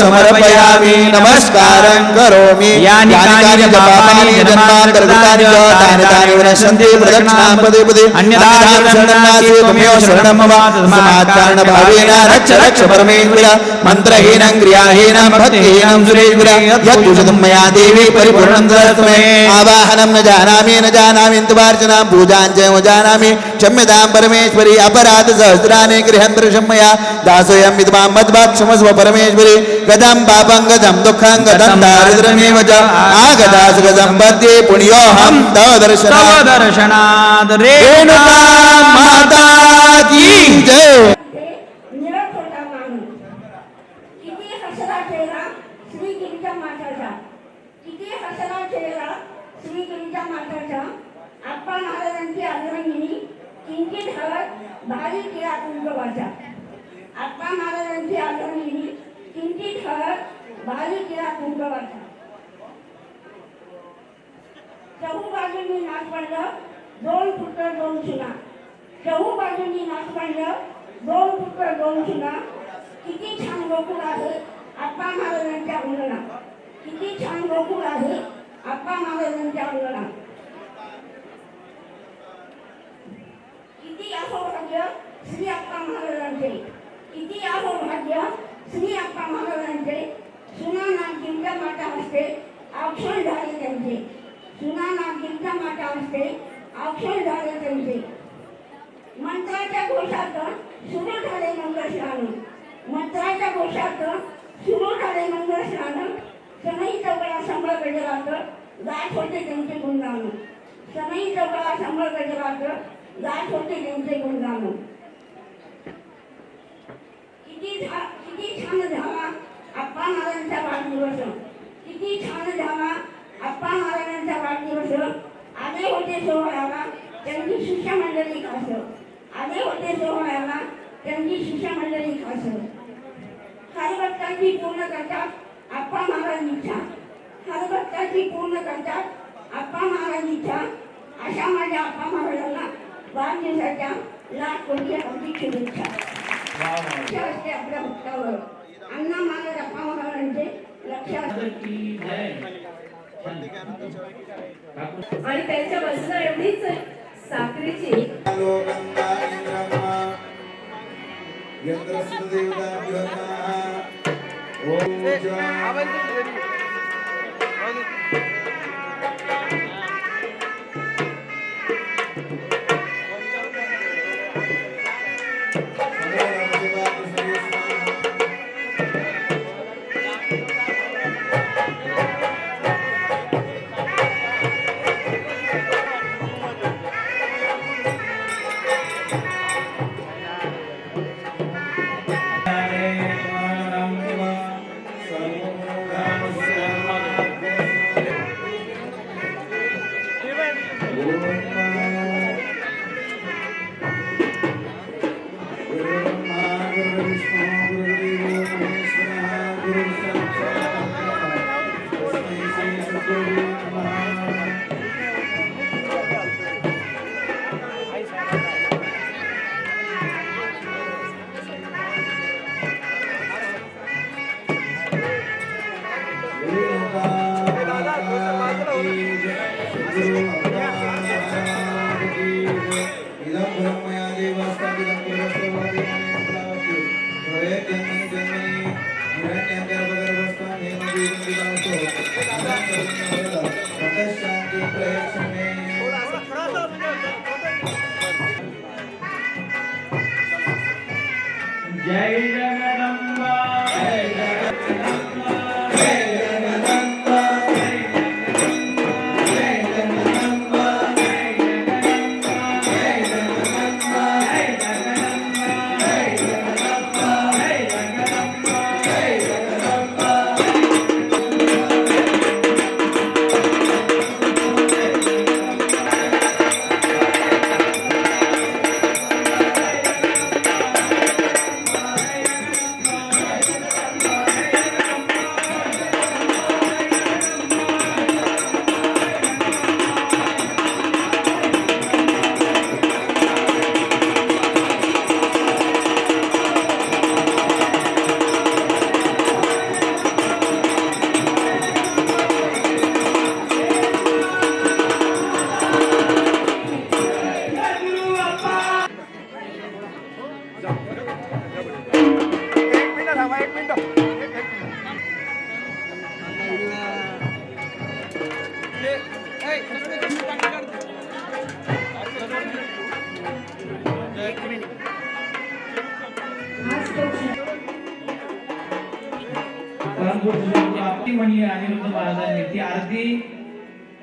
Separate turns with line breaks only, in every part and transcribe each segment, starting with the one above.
समर्पयामि नमस्कारं करोमि।
यानि च पापानि
जन्मान्तर्गतानि च तानि तानि विनश्यन्ति प्रदक्षिणां पदे पदे।
अन्यथा
शरणं नास्ति त्वमेव शरणं मम। तस्मात् कारणभावेन रक्ष रक्ष परमेश्वर मन्त्रहीनं क्रियाहीनं भक्तिहीनं सुरेश्वर यद्भुषितं मया देवी परिपूर्णं ददातु आवाहनं न जानामि न जानामि तवार्चनां पूजां च न जानामि। क्षम्यतां परमेश्वरी अपराध सहस्राणि गृहन्तर्षं मया। दासोऽयं विद्वां मद्भाक्षमस्व परमेश्वरी। गदं पापं गदं दुःखं गदं दारिद्र्यमेव च आगदासु गदं पद्ये पुण्योऽहं तव दर्शनात्
दर्शनाद
रेणुका माता की जय।
निळत होता माणूस किती हसरा चेहरा श्री गिरीच्या माताचा किती हसरा चेहरा श्री गिरीच्या माताचा आप्पा महाराजांची किंचित भारी आप्पा आदरणीने किंचित हळद भारी टिळा कुंकवाचा चहू बाजूंनी नाच पडलं दोन पुत्र दोन सुना चहू बाजूंनी नाच पडलं दोन पुत्र दोन सुना किती छान गोकुळ आहे आप्पा महाराजांच्या अंगणा किती छान गोकुळ आहे आप्पा महाराजांच्या अंगणा किती आहो भाग्य श्री आप्पा महाराजांचे किती आहो भाग्य श्री आप्पा महाराजांचे सुना जिंका माता असते अक्षर झाले त्यांचे. सुना जिंका माता असते अक्षर झाले त्यांचे. मंत्राच्या घोषात सुरू झाले मंगळस्नान. मंत्राच्या घोषात सुरू झाले मंगळस्नान. सनई चौकळा संबळ गजरात गाठ होते त्यांचे गुणगान. सनई चौकळा संबळ गजरात गाठ होते त्यांचे गुणगान. किती झा छान झाला. आप्पा महाराजांचा वाढदिवस. किती छान झाला. आप्पा महाराजांचा वाढदिवस. आले होते सोहळ्याला त्यांची शिष्यमंडळी खास. आले होते सोहळ्याला त्यांची शिष्यमंडळी खास. हरभक्तांची पूर्ण करतात आप्पा महाराज इच्छा. हरभक्तांची पूर्ण करतात आप्पा महाराज इच्छा. अशा माझ्या आप्पा महाराजांना वाढदिवसाच्या लाख कोटी हार्दिक शुभेच्छा. आपल्या भक्तावर. अण्णा महाराज आप्पा महाराजांचे म्हणजे
आणि त्यांच्या वचना एवढीच साखरेची.
Thank you.
जय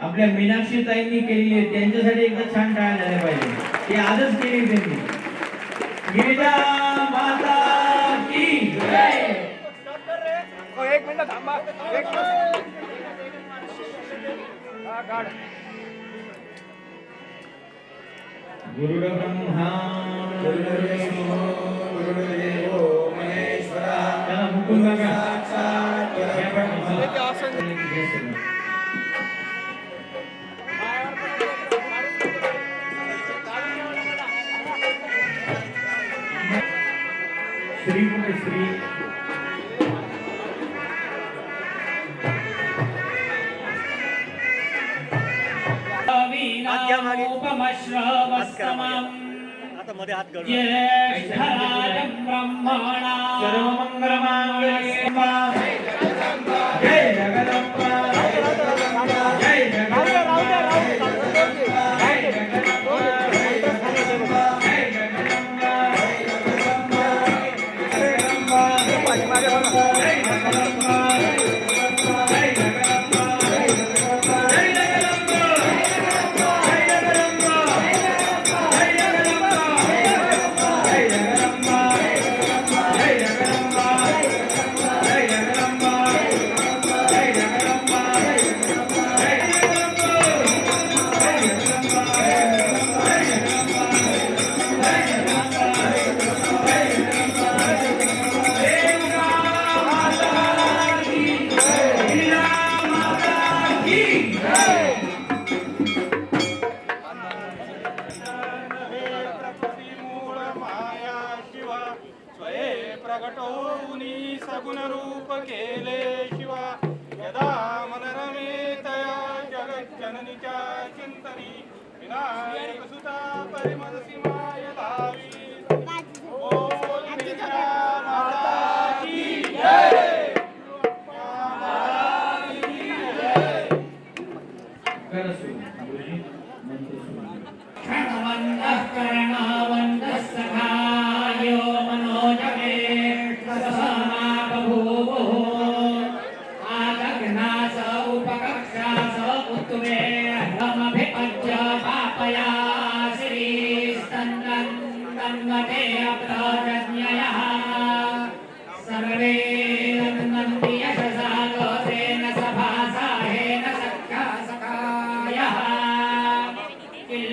आपल्या मीनाक्षी ताईंनी केलेली आहे. त्यांच्यासाठी एकदा छान टाळ्या झाल्या पाहिजे. ते आजच केली त्यांनी. एक मिनिट थांबा. एक मिनिट. गुरुर्ब्रह्मा गुरुर्विष्णु to. Yeah.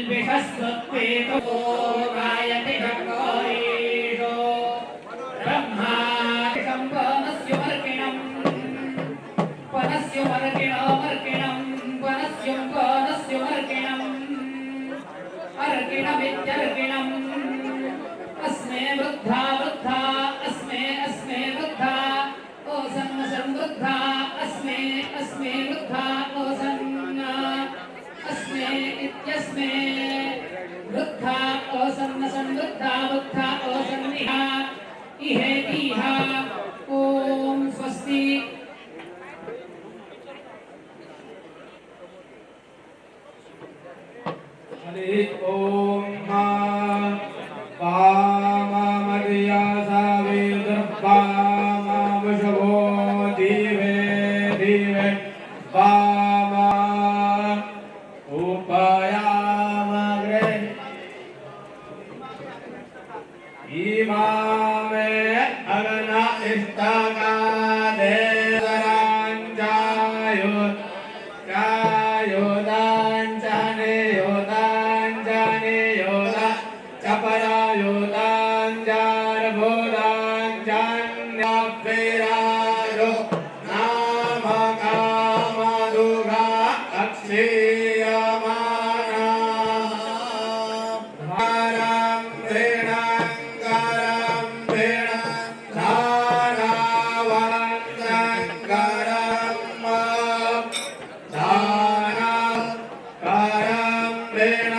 विषस्वत्वे तमो गायति यस्मे वृद्धा असन्न समृद्धा बुद्धा Jaya Amen.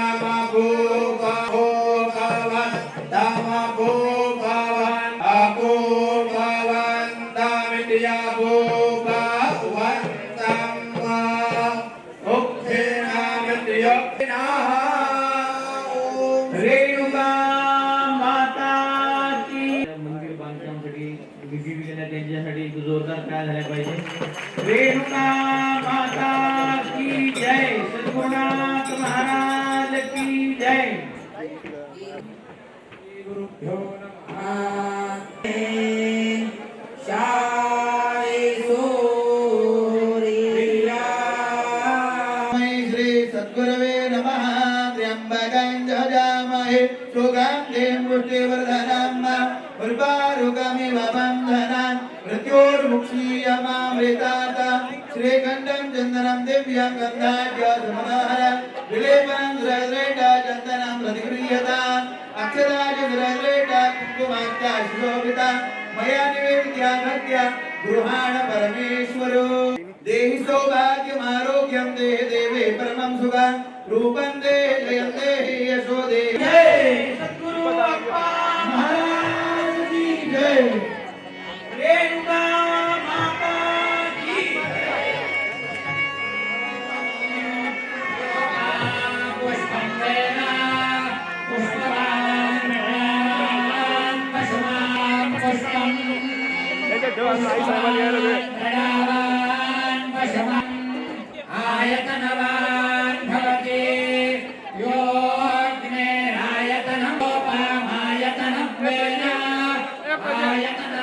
नित्यं दे देवे परमं सुख रूपं
दे Ay,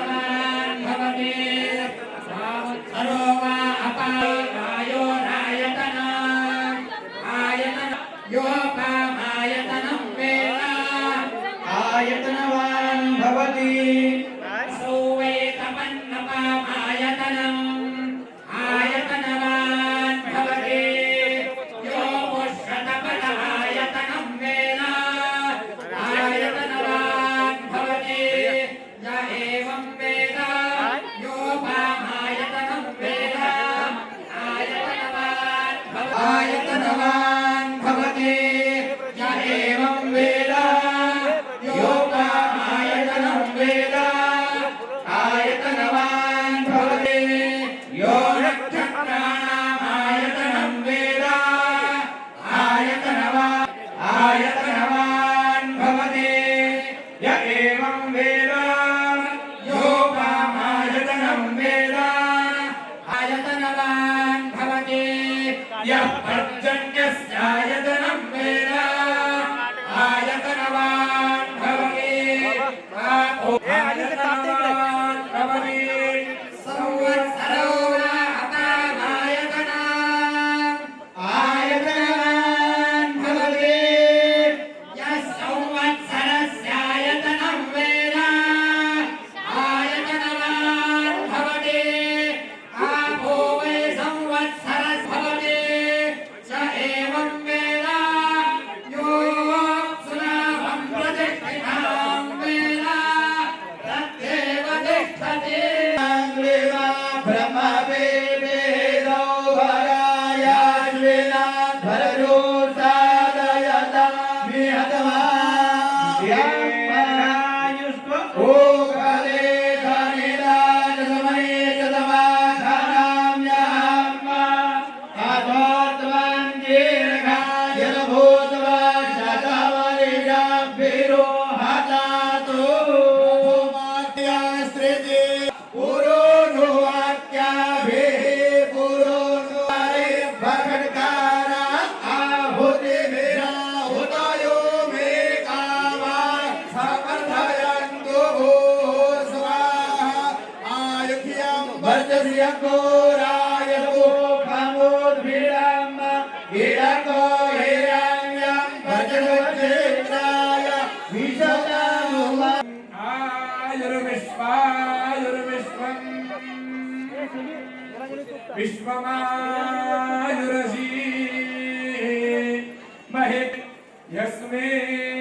कसमें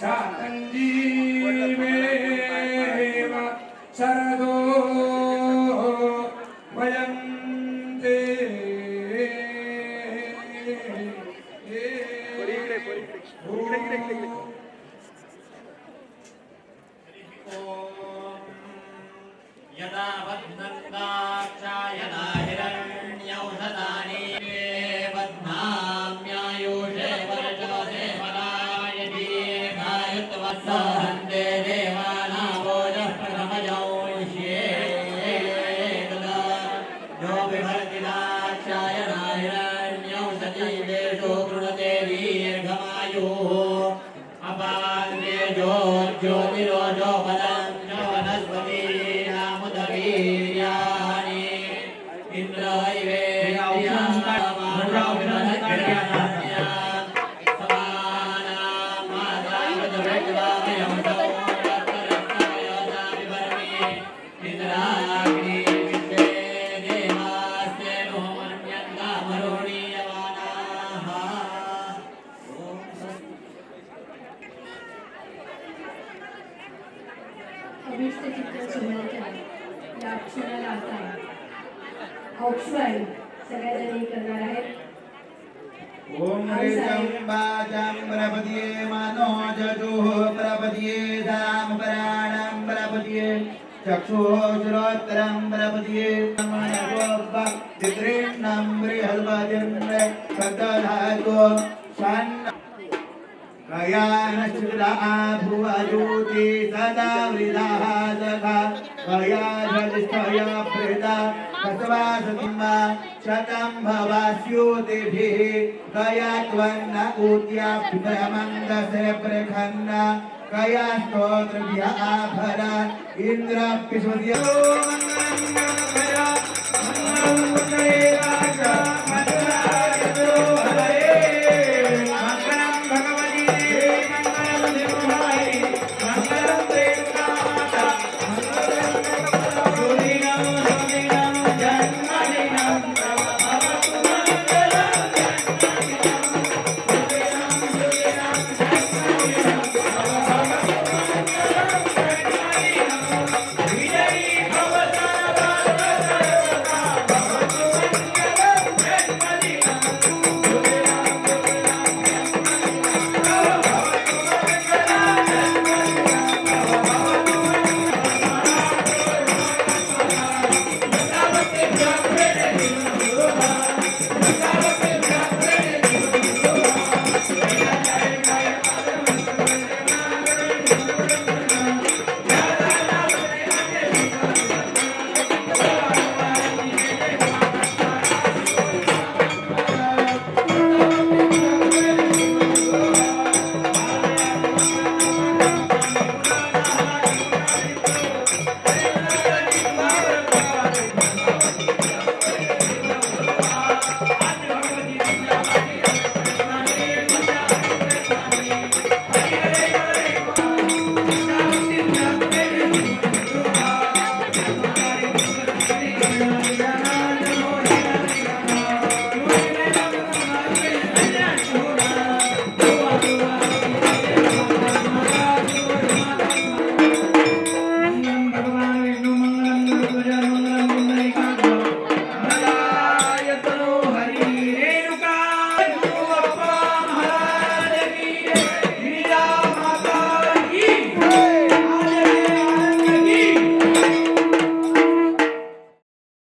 शातंजी औक्षवाणी सगळ्या जणी करणार आहेत.
ओम रेचम्बाजं प्रपद्ये मनोजजुः प्रपद्ये दाम पराणं प्रपद्ये चक्षुः श्रोत्रं प्रपद्ये चित्रेण्णं बृहल्पजन्म सतधातो षण् भुवजूति सदा वृदाः सखा कया जलिष्ठया प्रेता कस्वासतिम्बा शतं भवास्योतिभिः कया त्वन्न ऊत्या पितरमन्दसे प्रखन्न कया स्तोत्रभ्य आभरा इन्द्रपिष्वद्यो मङ्गलं मङ्गलं